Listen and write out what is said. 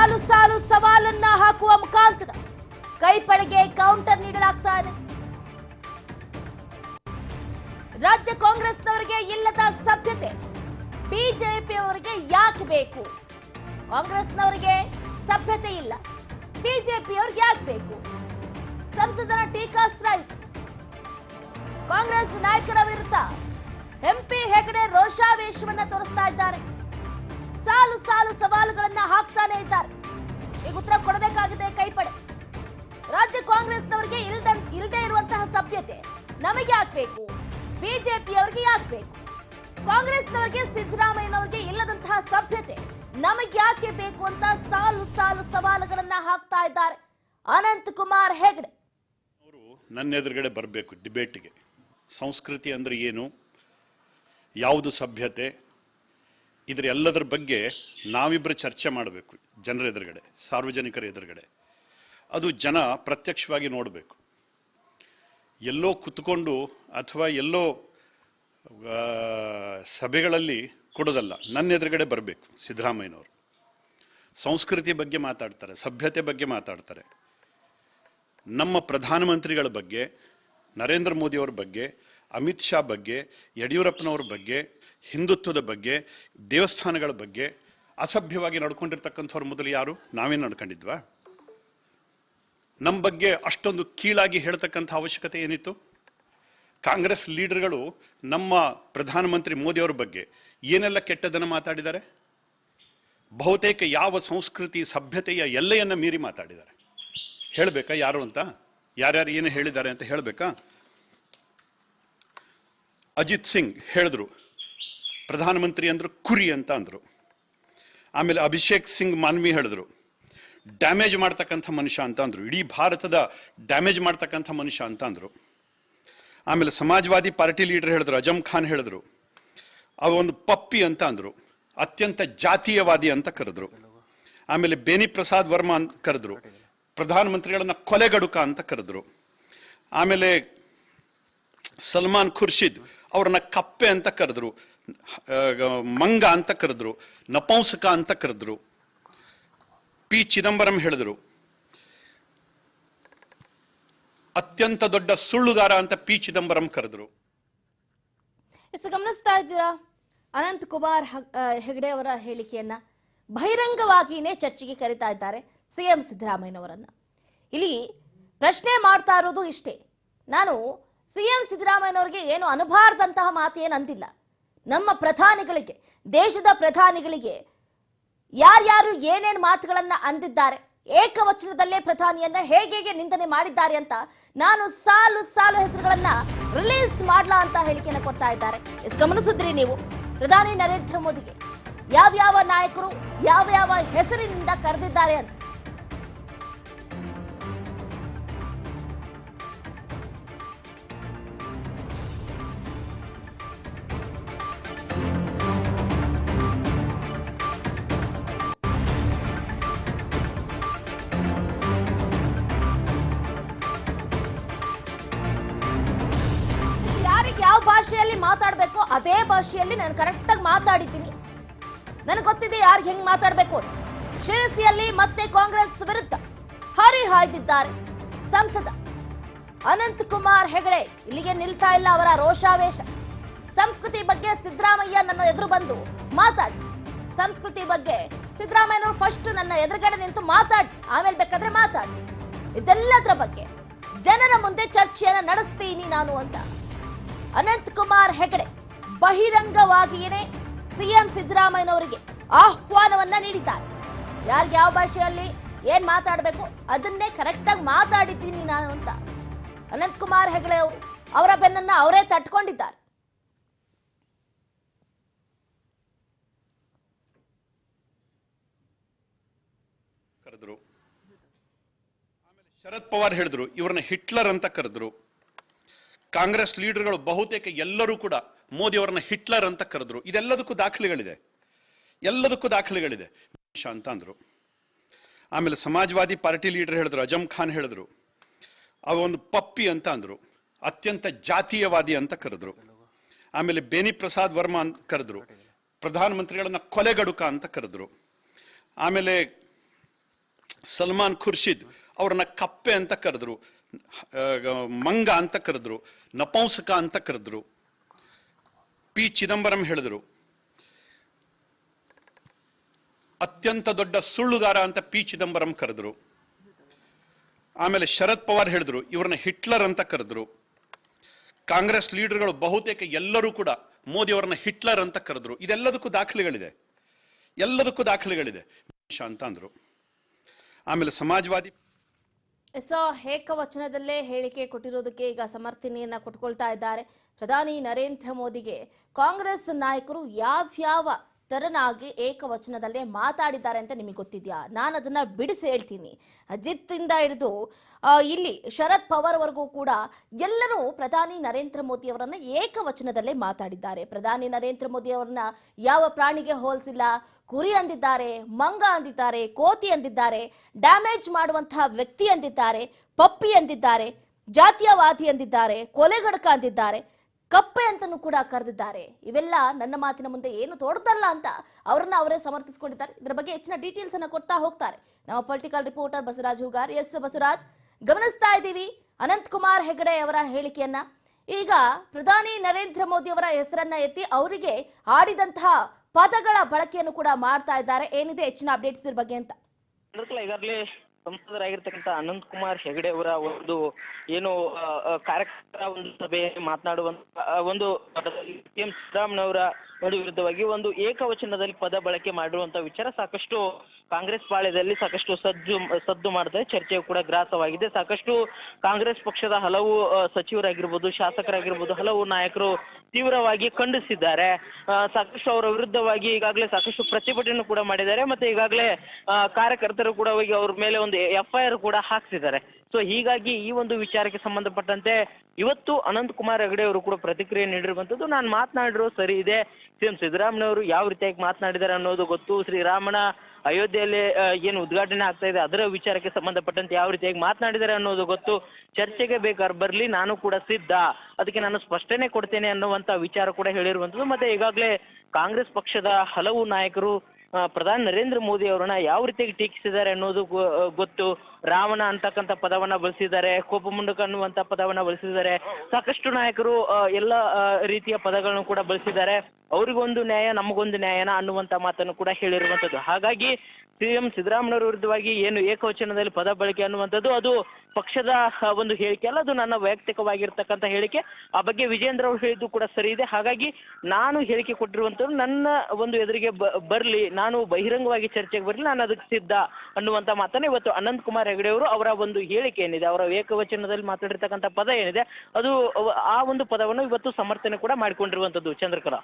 ಸಾಲು ಸಾಲು ಸವಾಲನ್ನ ಹಾಕುವ ಮುಖಾಂತರ ಕೈಪಡೆಗೆ ಕೌಂಟರ್ ನೀಡಲಾಗ್ತಾ ಇದೆ. ರಾಜ್ಯ ಕಾಂಗ್ರೆಸ್ನವರಿಗೆ ಇಲ್ಲದ ಸಭ್ಯತೆ ಬಿಜೆಪಿ ಅವರಿಗೆ ಯಾಕೆ ಬೇಕು? ಕಾಂಗ್ರೆಸ್ನವರಿಗೆ ಸಭ್ಯತೆ ಇಲ್ಲ, ಬಿಜೆಪಿಯವ್ರಿಗೆ ಯಾಕೆ ಬೇಕು? ಸಂಸದನ ಟೀಕಾಸ್ತ್ರ ಕಾಂಗ್ರೆಸ್ ನಾಯಕರ ವಿರುದ್ಧ ಎಂಪಿ ಹೆಗಡೆ ರೋಷಾವೇಶವನ್ನ ತೋರಿಸ್ತಾ ಇದ್ದಾರೆ. ಸಾಲು ಸಾಲು ಸವಾಲುಗಳನ್ನ ಹಾಕ್ತಾನೆ ಇದ್ದಾರೆ. ಈಗ ಉತ್ತರ ಕೊಡಬೇಕಾಗಿದೆ, ಕೈಪಡೆ. ರಾಜ್ಯ ಕಾಂಗ್ರೆಸ್ನವರಿಗೆ ಇಲ್ದ ಇಲ್ಲದೆ ಇರುವಂತಹ ಸಭ್ಯತೆ ನಮಗೆ ಯಾಕಬೇಕು ಬಿಜೆಪಿಯವರಿಗೆ ಯಾಕಬೇಕು ಕಾಂಗ್ರೆಸ್ನವರಿಗೆ ಸಿದ್ದರಾಮಯ್ಯನವರಿಗೆ ಇಲ್ಲದಂತಹ ಸಭ್ಯತೆ ನಮಗೆ ಯಾಕೆ ಬೇಕು ಅಂತ ಸಾಲು ಸಾಲು ಸವಾಲುಗಳನ್ನ ಹಾಕ್ತಾ ಇದ್ದಾರೆ ಅನಂತ್ ಕುಮಾರ್ ಹೆಗಡೆ. ಅವರು ನನ್ನ ಎದುರುಗಡೆ ಬರಬೇಕು ಡಿಬೇಟ್ಗೆ. ಸಂಸ್ಕೃತಿ ಅಂದ್ರೆ ಏನು? ಯಾವುದು ಸಭ್ಯತೆ? ಇದರ ಎಲ್ಲದರ ಬಗ್ಗೆ ನಾವಿಬ್ಬರು ಚರ್ಚೆ ಮಾಡಬೇಕು. ಜನರ ಎದುರುಗಡೆ, ಸಾರ್ವಜನಿಕರ ಎದುರುಗಡೆ. ಅದು ಜನ ಪ್ರತ್ಯಕ್ಷವಾಗಿ ನೋಡಬೇಕು. ಎಲ್ಲೋ ಕುತ್ಕೊಂಡು ಅಥವಾ ಎಲ್ಲೋ ಸಭೆಗಳಲ್ಲಿ ಕೊಡೋದಲ್ಲ, ನನ್ನ ಎದುರುಗಡೆ ಬರಬೇಕು, ಸಿದ್ದರಾಮಯ್ಯನವರು. ಸಂಸ್ಕೃತಿ ಬಗ್ಗೆ ಮಾತಾಡ್ತಾರೆ, ಸಭ್ಯತೆ ಬಗ್ಗೆ ಮಾತಾಡ್ತಾರೆ. ನಮ್ಮ ಪ್ರಧಾನಮಂತ್ರಿಗಳ ಬಗ್ಗೆ, ನರೇಂದ್ರ ಮೋದಿಯವರ ಬಗ್ಗೆ, ಅಮಿತ್ ಶಾ ಬಗ್ಗೆ, ಯಡಿಯೂರಪ್ಪನವ್ರ ಬಗ್ಗೆ, ಹಿಂದುತ್ವದ ಬಗ್ಗೆ, ದೇವಸ್ಥಾನಗಳ ಬಗ್ಗೆ ಅಸಭ್ಯವಾಗಿ ನಡ್ಕೊಂಡಿರ್ತಕ್ಕಂಥವ್ರ ಮೊದಲು ಯಾರು? ನಾವೇನು ನಡ್ಕೊಂಡಿದ್ವಾ? ನಮ್ಮ ಬಗ್ಗೆ ಅಷ್ಟೊಂದು ಕೀಳಾಗಿ ಹೇಳ್ತಕ್ಕಂಥ ಅವಶ್ಯಕತೆ ಏನಿತ್ತು? ಕಾಂಗ್ರೆಸ್ ಲೀಡರ್ಗಳು ನಮ್ಮ ಪ್ರಧಾನಮಂತ್ರಿ ಮೋದಿಯವರ ಬಗ್ಗೆ ಏನೆಲ್ಲ ಕೆಟ್ಟದನ್ನು ಮಾತಾಡಿದ್ದಾರೆ? ಬಹುತೇಕ ಯಾವ ಸಂಸ್ಕೃತಿ ಸಭ್ಯತೆಯ ಎಲ್ಲೆಯನ್ನು ಮೀರಿ ಮಾತಾಡಿದ್ದಾರೆ? ಹೇಳಬೇಕಾ ಯಾರು ಅಂತ? ಯಾರ್ಯಾರು ಏನು ಹೇಳಿದ್ದಾರೆ ಅಂತ ಹೇಳಬೇಕಾ? ಅಜಿತ್ ಸಿಂಗ್ ಹೇಳಿದ್ರು, ಪ್ರಧಾನಮಂತ್ರಿ ಅಂದ್ರು ಕುರಿ ಅಂತ ಅಂದ್ರು. ಆಮೇಲೆ ಅಭಿಷೇಕ್ ಸಿಂಗ್ ಮಾನ್ವಿ ಹೇಳಿದ್ರು. ಡ್ಯಾಮೇಜ್ ಮಾಡ್ತಕ್ಕಂಥ ಮನುಷ್ಯ ಅಂತ ಅಂದರು. ಇಡೀ ಭಾರತದ ಡ್ಯಾಮೇಜ್ ಮಾಡ್ತಕ್ಕಂಥ ಮನುಷ್ಯ ಅಂತ ಅಂದರು. ಆಮೇಲೆ ಸಮಾಜವಾದಿ ಪಾರ್ಟಿ ಲೀಡರ್ ಹೇಳಿದ್ರು ಅಜಮ್ ಖಾನ್ ಹೇಳಿದ್ರು. ಅವ ಒಂದು ಪಪ್ಪಿ ಅಂತ ಅಂದರು. ಅತ್ಯಂತ ಜಾತೀಯವಾದಿ ಅಂತ ಕರೆದ್ರು. ಆಮೇಲೆ ಬೇನಿ ಪ್ರಸಾದ್ ವರ್ಮಾ ಅಂತ ಕರೆದ್ರು. ಪ್ರಧಾನಮಂತ್ರಿಗಳನ್ನ ಕೊಲೆಗಡುಕ ಅಂತ ಕರೆದ್ರು. ಆಮೇಲೆ ಸಲ್ಮಾನ್ ಖುರ್ಷಿದ್ ಅವ್ರನ್ನ ಕಪ್ಪೆ ಅಂತ ಕರೆದ್ರು. ಮಂಗ ಅಂತ ಕರೆದ್ರು, ನಪಂಸಕ ಅಂತ ಕರೆದ್ರು. ಪಿ ಚಿದಂಬರಂ ಹೇಳಿದ್ರು, ಅತ್ಯಂತ ದೊಡ್ಡ ಸುಳ್ಳುಗಾರ ಅಂತ ಪಿ ಚಿದಂಬರಂ ಕರೆದ್ರು. ಗಮನಿಸ್ತಾ ಇದ್ದೀರಾ? ಅನಂತ್ ಕುಮಾರ್ ಹೆಗಡೆ ಅವರ ಹೇಳಿಕೆಯನ್ನ ಬಹಿರಂಗವಾಗಿಯೇ ಚರ್ಚೆಗೆ ಕರೀತಾ ಇದ್ದಾರೆ ಸಿಎಂ ಸಿದ್ದರಾಮಯ್ಯನವರನ್ನ. ಇಲ್ಲಿ ಪ್ರಶ್ನೆ ಮಾಡ್ತಾ ಇರೋದು ಇಷ್ಟೇ. ನಾನು ಸಿಎಂ ಸಿದ್ದರಾಮಯ್ಯನವರಿಗೆ ಏನು ಅನುಭಾರದಂತಹ ಮಾತು ಏನು ಅಂದಿಲ್ಲ ನಮ್ಮ ಪ್ರಧಾನಿಗಳಿಗೆ, ದೇಶದ ಪ್ರಧಾನಿಗಳಿಗೆ ಯಾರ್ಯಾರು ಏನೇನು ಮಾತುಗಳನ್ನು ಅಂದಿದ್ದಾರೆ, ಏಕವಚನದಲ್ಲೇ ಪ್ರಧಾನಿಯನ್ನ ಹೇಗೆ ಹೇಗೆ ನಿಂದನೆ ಮಾಡಿದ್ದಾರೆ ಅಂತ ನಾನು ಸಾಲು ಸಾಲು ಹೆಸರುಗಳನ್ನ ರಿಲೀಸ್ ಮಾಡ್ಲಾ ಅಂತ ಹೇಳಿಕೆಯನ್ನು ಕೊಡ್ತಾ ಇದ್ದಾರೆ. ಗಮನಿಸಿದ್ರಿ ನೀವು, ಪ್ರಧಾನಿ ನರೇಂದ್ರ ಮೋದಿಗೆ ಯಾವ್ಯಾವ ನಾಯಕರು ಯಾವ ಯಾವ ಹೆಸರಿನಿಂದ ಕರೆದಿದ್ದಾರೆ ಅಂತ. ಭಾಷೆಯಲ್ಲಿ ಮಾತಾಡಬೇಕು, ಅದೇ ಭಾಷೆಯಲ್ಲಿ ನಾನು ಕರೆಕ್ಟಾಗಿ ಮಾತಾಡಿದ್ದೀನಿ. ನನಗೆ ಗೊತ್ತಿದೆ ಯಾರಿಗೆ ಹೆಂಗ್ ಮಾತಾಡಬೇಕು. ಶಿರಸಿಯಲ್ಲಿ ಮತ್ತೆ ಕಾಂಗ್ರೆಸ್ ವಿರುದ್ಧ ಹರಿಹಾಯ್ದಿದ್ದಾರೆ ಸಂಸದ ಅನಂತ್ ಕುಮಾರ್ ಹೆಗಡೆ. ಇಲ್ಲಿಗೆ ನಿಲ್ತಾ ಇಲ್ಲ ಅವರ ರೋಷಾವೇಶ. ಸಂಸ್ಕೃತಿ ಬಗ್ಗೆ ಸಿದ್ದರಾಮಯ್ಯ ನನ್ನ ಎದುರು ಬಂದು ಮಾತಾಡಿ. ಸಂಸ್ಕೃತಿ ಬಗ್ಗೆ ಸಿದ್ದರಾಮಯ್ಯನವರು ಫಸ್ಟ್ ನನ್ನ ಎದುರುಗಡೆ ನಿಂತು ಮಾತಾಡಿ. ಆಮೇಲೆ ಬೇಕಾದ್ರೆ ಮಾತಾಡಿ. ಇದೆಲ್ಲದರ ಬಗ್ಗೆ ಜನರ ಮುಂದೆ ಚರ್ಚೆಯನ್ನ ನಡೆಸ್ತೀನಿ ನಾನು ಅಂತ. ಅನಂತ್ ಕುಮಾರ್ ಹೆಗಡೆ ಬಹಿರಂಗವಾಗಿಯೇ ಸಿಎಂ ಸಿದ್ದರಾಮಯ್ಯನವರಿಗೆ ಆಹ್ವಾನವನ್ನ ನೀಡಿದ್ದಾರೆ. ಯಾರಿಗೆ ಯಾವ ಭಾಷೆಯಲ್ಲಿ ಏನ್ ಮಾತಾಡಬೇಕು ಅದನ್ನೇ ಕರೆಕ್ಟಾಗಿ ಮಾತಾಡಿದ್ದೀನಿ ನಾನು ಅಂತ ಅನಂತ್ ಕುಮಾರ್ ಹೆಗಡೆ ಅವರು ಅವರ ಬೆನ್ನನ್ನ ಅವರೇ ತಟ್ಕೊಂಡಿದ್ದಾರೆ. ಕರೆದ್ರು. ಆಮೇಲೆ ಶರದ್ ಪವಾರ್ ಹೇಳಿದ್ರು, ಇವ್ರನ್ನ ಹಿಟ್ಲರ್ ಅಂತ ಕರೆದ್ರು. ಕಾಂಗ್ರೆಸ್ ಲೀಡರ್ಗಳು ಬಹುತೇಕ ಎಲ್ಲರೂ ಕೂಡ ಮೋದಿ ಅವರನ್ನ ಹಿಟ್ಲರ್ ಅಂತ ಕರೆದ್ರು. ಇದೆಲ್ಲದಕ್ಕೂ ದಾಖಲೆಗಳಿದೆ. ಎಲ್ಲದಕ್ಕೂ ದಾಖಲೆಗಳಿದೆ. ಅಂತ ಅಂದ್ರು. ಆಮೇಲೆ ಸಮಾಜವಾದಿ ಪಾರ್ಟಿ ಲೀಡರ್ ಹೇಳಿದ್ರು ಅಜಮ್ ಖಾನ್ ಹೇಳಿದ್ರು. ಅವ ಒಂದು ಪಪ್ಪಿ ಅಂತ ಅಂದ್ರು. ಅತ್ಯಂತ ಜಾತೀಯವಾದಿ ಅಂತ ಕರೆದ್ರು. ಆಮೇಲೆ ಬೇನಿ ಪ್ರಸಾದ್ ವರ್ಮಾ ಅಂತ ಕರೆದ್ರು. ಪ್ರಧಾನಮಂತ್ರಿಗಳನ್ನ ಕೊಲೆಗಡುಕ ಅಂತ ಕರೆದ್ರು. ಆಮೇಲೆ ಸಲ್ಮಾನ್ ಖುರ್ಷಿದ್ ಅವ್ರನ್ನ ಕಪ್ಪೆ ಅಂತ ಕರೆದ್ರು. ಮಂಗ ಅಂತ ಕರೆದ್ರು, ನಪಂಸಕ ಅಂತ ಕರೆದ್ರು, ಪಿ ಚಿದಂಬರಂ ಹೇಳಿದ್ರು. ಅತ್ಯಂತ ದೊಡ್ಡ ಸುಳ್ಳುಗಾರ ಅಂತ ಪಿ ಚಿದಂಬರಂ ಕರೆದ್ರು. ಆಮೇಲೆ ಶರದ್ ಪವಾರ್ ಹೇಳಿದ್ರು, ಇವ್ರನ್ನ ಹಿಟ್ಲರ್ ಅಂತ ಕರೆದ್ರು. ಕಾಂಗ್ರೆಸ್ ಲೀಡರ್ಗಳು ಬಹುತೇಕ ಎಲ್ಲರೂ ಕೂಡ ಮೋದಿ ಅವರನ್ನ ಹಿಟ್ಲರ್ ಅಂತ ಕರೆದ್ರು. ಇದೆಲ್ಲದಕ್ಕೂ ದಾಖಲೆಗಳಿದೆ. ಎಲ್ಲದಕ್ಕೂ ದಾಖಲೆಗಳಿದೆ. ಅಂತ ಅಂದ್ರು. ಆಮೇಲೆ ಸಮಾಜವಾದಿ ಸೊ ಏಕವಚನದಲ್ಲೇ ಹೇಳಿಕೆ ಕೊಟ್ಟಿರೋದಕ್ಕೆ ಈಗ ಸಮರ್ಥನೆಯನ್ನ ಕೊಟ್ಕೊಳ್ತಾ ಇದ್ದಾರೆ. ಪ್ರಧಾನಿ ನರೇಂದ್ರ ಮೋದಿಗೆ ಕಾಂಗ್ರೆಸ್ ನಾಯಕರು ಯಾವ್ಯಾವ ತರನಾಗಿ ಏಕವಚನದಲ್ಲೇ ಮಾತಾಡಿದ್ದಾರೆ ಅಂತ ನಿಮಗೆ ಗೊತ್ತಿದ್ಯಾ? ನಾನು ಅದನ್ನ ಬಿಡಿಸಿ ಹೇಳ್ತೀನಿ. ಅಜಿತ್ ಇಂದ ಹಿಡಿದು ಇಲ್ಲಿ ಶರದ್ ಪವಾರ್ ವರೆಗೂ ಕೂಡ ಎಲ್ಲರೂ ಪ್ರಧಾನಿ ನರೇಂದ್ರ ಮೋದಿ ಅವರನ್ನ ಏಕವಚನದಲ್ಲೇ ಮಾತಾಡಿದ್ದಾರೆ. ಪ್ರಧಾನಿ ನರೇಂದ್ರ ಮೋದಿ ಅವರನ್ನ ಯಾವ ಪ್ರಾಣಿಗೆ ಹೋಲಿಸಿಲ್ಲ, ಕುರಿ ಅಂದಿದ್ದಾರೆ, ಮಂಗ ಅಂದಿದ್ದಾರೆ, ಕೋತಿ ಅಂದಿದ್ದಾರೆ, ಡ್ಯಾಮೇಜ್ ಮಾಡುವಂತಹ ವ್ಯಕ್ತಿ ಅಂದಿದ್ದಾರೆ, ಪಪ್ಪಿ ಅಂದಿದ್ದಾರೆ, ಜಾತೀಯವಾದಿ ಅಂದಿದ್ದಾರೆ, ಕೊಲೆಗಡಕ ಅಂದಿದ್ದಾರೆ. ಕಪ್ಪೆ ಅಂತಲೂ ಕೂಡ ಕರೆದಿದ್ದಾರೆ. ಇವೆಲ್ಲ ನನ್ನ ಮಾತಿನ ಮುಂದೆ ಏನು ತೋಡ್ತಲ್ಲ ಅಂತ ಅವರನ್ನ ಅವರೇ ಸಮರ್ಥಿಸಿಕೊಂಡಿದ್ದಾರೆ. ಇದರ ಬಗ್ಗೆ ಹೆಚ್ಚಿನ ಡೀಟೇಲ್ಸ್ ಅನ್ನ ಕೊಡ್ತಾ ಹೋಗ್ತಾರೆ. ನಮ್ಮ political reporter Basavaraj Hugar, yes Basavaraj, ಗಮನಿಸ್ತಾ ಇದ್ದೀವಿ. ಅನಂತ್ ಕುಮಾರ್ ಹೆಗಡೆ ಅವರ ಹೇಳಿಕೆಯನ್ನ. ಈಗ ಪ್ರಧಾನಿ ನರೇಂದ್ರ ಮೋದಿ ಅವರ ಹೆಸರನ್ನ ಎತ್ತಿ ಅವರಿಗೆ ಆಡಿದಂತಹ ಪದಗಳ ಬಳಕೆಯನ್ನು ಕೂಡ ಮಾಡ್ತಾ ಇದ್ದಾರೆ. ಏನಿದೆ ಹೆಚ್ಚಿನ ಅಪ್ಡೇಟ್ಸ್ ಇದ್ರ ಬಗ್ಗೆ ಅಂತ? ಸಂಸದರಾಗಿರ್ತಕ್ಕಂಥ ಅನಂತ್ ಕುಮಾರ್ ಹೆಗಡೆ ಅವರ ಒಂದು ಏನು ಕಾರ್ಯಕ್ರಮ ಒಂದು ಸಭೆಯಲ್ಲಿ ಮಾತನಾಡುವಂತ ಒಂದು ಸಿದ್ದರಾಮಯ್ಯ ಅವರ ವಿರುದ್ಧವಾಗಿ ಒಂದು ಏಕವಚನದಲ್ಲಿ ಪದ ಬಳಕೆ ಮಾಡಿರುವಂತ ವಿಚಾರ ಸಾಕಷ್ಟು ಕಾಂಗ್ರೆಸ್ ಪಾಳ್ಯದಲ್ಲಿ ಸಾಕಷ್ಟು ಸಜ್ಜು ಸದ್ದು ಮಾಡಿದೆ, ಚರ್ಚೆಯು ಕೂಡ ಗ್ರಾಸವಾಗಿದೆ. ಸಾಕಷ್ಟು ಕಾಂಗ್ರೆಸ್ ಪಕ್ಷದ ಹಲವು ಸಚಿವರಾಗಿರ್ಬೋದು, ಶಾಸಕರಾಗಿರ್ಬೋದು, ಹಲವು ನಾಯಕರು ತೀವ್ರವಾಗಿ ಖಂಡಿಸಿದ್ದಾರೆ. ಸಾಕಷ್ಟು ಅವರ ವಿರುದ್ಧವಾಗಿ ಈಗಾಗಲೇ ಸಾಕಷ್ಟು ಪ್ರತಿಭಟನೆ ಕೂಡ ಮಾಡಿದ್ದಾರೆ. ಮತ್ತೆ ಈಗಾಗಲೇ ಕಾರ್ಯಕರ್ತರು ಕೂಡ ಹೋಗಿ ಅವ್ರ ಮೇಲೆ ಒಂದು ಎಫ್ ಐ ಆರ್ ಕೂಡ ಹಾಕ್ಸಿದ್ದಾರೆ ಸೊ, ಹೀಗಾಗಿ ಈ ಒಂದು ವಿಚಾರಕ್ಕೆ ಸಂಬಂಧಪಟ್ಟಂತೆ ಇವತ್ತು ಅನಂತ್ ಕುಮಾರ್ ಹೆಗಡೆ ಅವರು ಕೂಡ ಪ್ರತಿಕ್ರಿಯೆ ನೀಡಿರುವಂತದ್ದು ನಾನು ಮಾತನಾಡಿರೋ ಸರಿ ಇದೆ. ಸಿ ಎಂ ಸಿದ್ದರಾಮಯ್ಯವರು ಯಾವ ರೀತಿಯಾಗಿ ಮಾತನಾಡಿದ್ದಾರೆ ಅನ್ನೋದು ಗೊತ್ತು. ಶ್ರೀರಾಮನ ಅಯೋಧ್ಯೆಯಲ್ಲಿ ಏನು ಉದ್ಘಾಟನೆ ಆಗ್ತಾ ಇದೆ, ಅದರ ವಿಚಾರಕ್ಕೆ ಸಂಬಂಧಪಟ್ಟಂತೆ ಯಾವ ರೀತಿಯಾಗಿ ಮಾತನಾಡಿದ್ದಾರೆ ಅನ್ನೋದು ಗೊತ್ತು. ಚರ್ಚೆಗೆ ಬೇಕಾದ್ರೆ ಬರಲಿ, ನಾನು ಕೂಡ ಸಿದ್ಧ. ಅದಕ್ಕೆ ನಾನು ಸ್ಪಷ್ಟನೆ ಕೊಡ್ತೇನೆ ಅನ್ನುವಂತ ವಿಚಾರ ಕೂಡ ಹೇಳಿರುವಂತದ್ದು ಮತ್ತೆ ಈಗಾಗಲೇ ಕಾಂಗ್ರೆಸ್ ಪಕ್ಷದ ಹಲವು ನಾಯಕರು ಪ್ರಧಾನಿ ನರೇಂದ್ರ ಮೋದಿ ಅವರನ್ನ ಯಾವ ರೀತಿಯಾಗಿ ಟೀಕಿಸಿದ್ದಾರೆ ಅನ್ನೋದು ಗೊತ್ತು. ರಾವಣ ಅಂತಕ್ಕಂಥ ಪದವನ್ನ ಬಳಸಿದ್ದಾರೆ ಕೋಪಮುಂಡಕ ಅನ್ನುವಂತ ಪದವನ್ನ ಬಳಸಿದ್ದಾರೆ. ಸಾಕಷ್ಟು ನಾಯಕರು ಎಲ್ಲ ರೀತಿಯ ಪದಗಳನ್ನು ಕೂಡ ಬಳಸಿದ್ದಾರೆ. ಅವ್ರಿಗೊಂದು ನ್ಯಾಯ, ನಮಗೊಂದು ನ್ಯಾಯನ ಅನ್ನುವಂತ ಮಾತನ್ನು ಕೂಡ ಹೇಳಿರುವಂತದ್ದು ಹಾಗಾಗಿ ಸಿಎಂ ಸಿದ್ದರಾಮಯ್ಯವ್ರ ವಿರುದ್ಧವಾಗಿ ಏನು ಏಕವಚನದಲ್ಲಿ ಪದ ಬಳಕೆ ಅನ್ನುವಂಥದ್ದು, ಅದು ಪಕ್ಷದ ಒಂದು ಹೇಳಿಕೆ ಅಲ್ಲ, ಅದು ನನ್ನ ವೈಯಕ್ತಿಕವಾಗಿರ್ತಕ್ಕಂಥ ಹೇಳಿಕೆ. ಆ ಬಗ್ಗೆ ವಿಜೇಂದ್ರ ಅವರು ಹೇಳಿದ್ದು ಕೂಡ ಸರಿ ಇದೆ. ಹಾಗಾಗಿ ನಾನು ಹೇಳಿಕೆ ಕೊಟ್ಟಿರುವಂಥದ್ದು ನನ್ನ ಒಂದು ಎದುರಿಗೆ ಬರಲಿ, ನಾನು ಬಹಿರಂಗವಾಗಿ ಚರ್ಚೆಗೆ ಬರಲಿ, ನಾನು ಅದಕ್ಕೆ ಸಿದ್ಧ ಅನ್ನುವಂತ ಮಾತನ್ನ ಇವತ್ತು ಅನಂತ್ ಕುಮಾರ್ ಹೆಗಡೆ ಅವರು ಅವರ ಒಂದು ಹೇಳಿಕೆ ಏನಿದೆ, ಅವರ ಏಕವಚನದಲ್ಲಿ ಮಾತಾಡಿರ್ತಕ್ಕಂಥ ಪದ ಏನಿದೆ, ಅದು, ಆ ಒಂದು ಪದವನ್ನು ಇವತ್ತು ಸಮರ್ಥನೆ ಕೂಡ ಮಾಡಿಕೊಂಡಿರುವಂಥದ್ದು ಚಂದ್ರಕಲಾ.